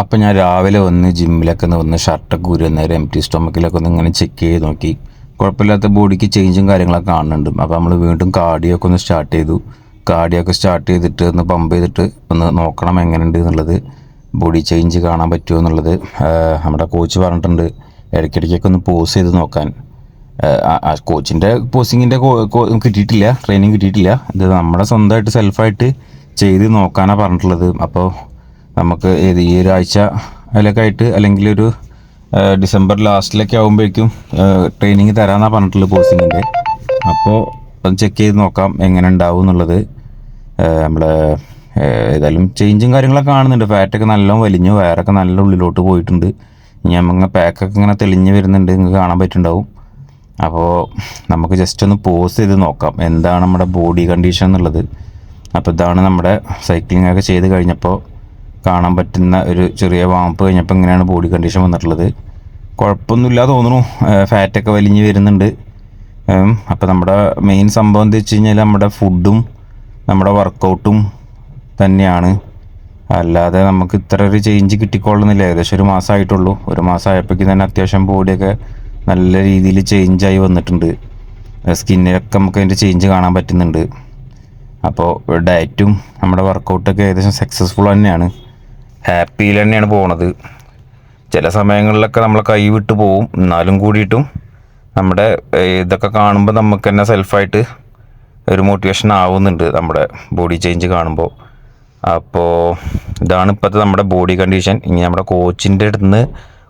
അപ്പം ഞാൻ രാവിലെ വന്ന് ജിമ്മിലൊക്കെ ഒന്ന് വന്ന് ഷർട്ടൊക്കെ ഊരി നേരം എം ടി സ്റ്റൊമക്കിലൊക്കെ ഒന്ന് ഇങ്ങനെ ചെക്ക് ചെയ്ത് നോക്കി. കുഴപ്പമില്ലാത്ത ബോഡിക്ക് ചേഞ്ചും കാര്യങ്ങളൊക്കെ കാണുന്നുണ്ട്. അപ്പോൾ നമ്മൾ വീണ്ടും കാർഡിയോ ഒക്കെ ഒന്ന് സ്റ്റാർട്ട് ചെയ്തു. കാർഡിയോ ഒക്കെ സ്റ്റാർട്ട് ചെയ്തിട്ട് ഒന്ന് പമ്പ് ചെയ്തിട്ട് ഒന്ന് നോക്കണം എങ്ങനെയുണ്ട് എന്നുള്ളത് ബോഡി ചേഞ്ച് കാണാൻ പറ്റുമോ എന്നുള്ളത് നമ്മുടെ കോച്ച് പറഞ്ഞിട്ടുണ്ട്. ഇടയ്ക്കിടയ്ക്കൊക്കെ ഒന്ന് പോസ് ചെയ്ത് നോക്കാൻ. കോച്ചിന്റെ പോസിങ്ങിന്റെ കിട്ടിയിട്ടില്ല ട്രെയിനിങ് കിട്ടിയിട്ടില്ല. ഇത് നമ്മുടെ സ്വന്തമായിട്ട് സെൽഫായിട്ട് ചെയ്ത് നോക്കാനാണ് പറഞ്ഞിട്ടുള്ളത്. അപ്പോൾ നമുക്ക് ഏത് ഈ ഒരാഴ്ച അതിലൊക്കെ ആയിട്ട് അല്ലെങ്കിൽ ഒരു ഡിസംബർ ലാസ്റ്റിലൊക്കെ ആകുമ്പോഴേക്കും ട്രെയിനിങ് തരാമെന്നാണ് പറഞ്ഞിട്ടുള്ളത് പോസ്റ്റിങ്ങിന്റെ അപ്പോൾ ഒന്ന് ചെക്ക് ചെയ്ത് നോക്കാം എങ്ങനെ ഉണ്ടാവും എന്നുള്ളത്. നമ്മളെ ഏതായാലും ചേഞ്ചും കാര്യങ്ങളൊക്കെ കാണുന്നുണ്ട്. ഫാറ്റൊക്കെ നല്ലോണം വലിഞ്ഞു. വയറൊക്കെ നല്ല ഉള്ളിലോട്ട് പോയിട്ടുണ്ട്. ഇനി നമ്മങ്ങനെ പാക്കൊക്കെ ഇങ്ങനെ തെളിഞ്ഞ് വരുന്നുണ്ട്. നിങ്ങൾക്ക് കാണാൻ പറ്റുന്നുണ്ടാവും അപ്പോൾ നമുക്ക് ജസ്റ്റ് ഒന്ന് പോസ് ചെയ്ത് നോക്കാം. എന്താണ് നമ്മുടെ ബോഡി കണ്ടീഷൻ എന്നുള്ളത്. അപ്പോൾ ഇതാണ് നമ്മുടെ സൈക്ലിംഗ് ഒക്കെ ചെയ്ത് കഴിഞ്ഞപ്പോൾ കാണാൻ പറ്റുന്ന ഒരു ചെറിയ വാമ്പ് കഴിഞ്ഞപ്പോൾ ഇങ്ങനെയാണ് ബോഡി കണ്ടീഷൻ വന്നിട്ടുള്ളത്. കുഴപ്പമൊന്നുമില്ല തോന്നുന്നു. ഫാറ്റൊക്കെ വലിഞ്ഞ് വരുന്നുണ്ട്. അപ്പോൾ നമ്മുടെ മെയിൻ സംഭവം എന്താ വെച്ച് കഴിഞ്ഞാൽ നമ്മുടെ ഫുഡും നമ്മുടെ വർക്കൗട്ടും തന്നെയാണ്. അല്ലാതെ നമുക്ക് ഇത്ര ഒരു ചേഞ്ച് കിട്ടിക്കൊള്ളുന്നില്ല. ഏകദേശം ഒരു മാസമായിട്ടുള്ളൂ. ഒരു മാസമായപ്പോഴേക്കും തന്നെ അത്യാവശ്യം ബോഡിയൊക്കെ നല്ല രീതിയിൽ ചേഞ്ചായി വന്നിട്ടുണ്ട്. സ്കിന്നിലൊക്കെ നമുക്ക് അതിന്റെ ചേഞ്ച് കാണാൻ പറ്റുന്നുണ്ട്. അപ്പോൾ ഡയറ്റും നമ്മുടെ വർക്കൗട്ടൊക്കെ ഏകദേശം സക്സസ്ഫുൾ തന്നെയാണ്. ഹാപ്പിയിൽ തന്നെയാണ് പോണത്. ചില സമയങ്ങളിലൊക്കെ നമ്മളെ കൈ വിട്ട് പോവും. എന്നാലും കൂടിയിട്ടും നമ്മുടെ ഇതൊക്കെ കാണുമ്പോൾ നമുക്ക് തന്നെ സെൽഫായിട്ട് ഒരു മോട്ടിവേഷൻ ആവുന്നുണ്ട് നമ്മുടെ ബോഡി ചേഞ്ച് കാണുമ്പോൾ അപ്പോൾ ഇതാണ് ഇപ്പോഴത്തെ നമ്മുടെ ബോഡി കണ്ടീഷൻ ഇനി നമ്മുടെ കോച്ചിന്റെ അടുത്ത് നിന്ന്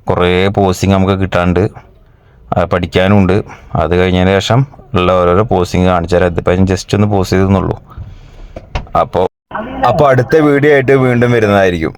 കുറേ പോസിങ് നമുക്ക് കിട്ടാണ്ട് പഠിക്കാനുണ്ട്. അത് കഴിഞ്ഞതിന് ശേഷം ഉള്ള ഓരോരോ പോസിങ് കാണിച്ചു തരാം. ഇതിപ്പോൾ ഞാൻ ജസ്റ്റ് ഒന്ന് പോസ് ചെയ്തെന്നുള്ളൂ അപ്പോൾ അപ്പോൾ അടുത്ത വീഡിയോ ആയിട്ട് വീണ്ടും വരുന്നതായിരിക്കും.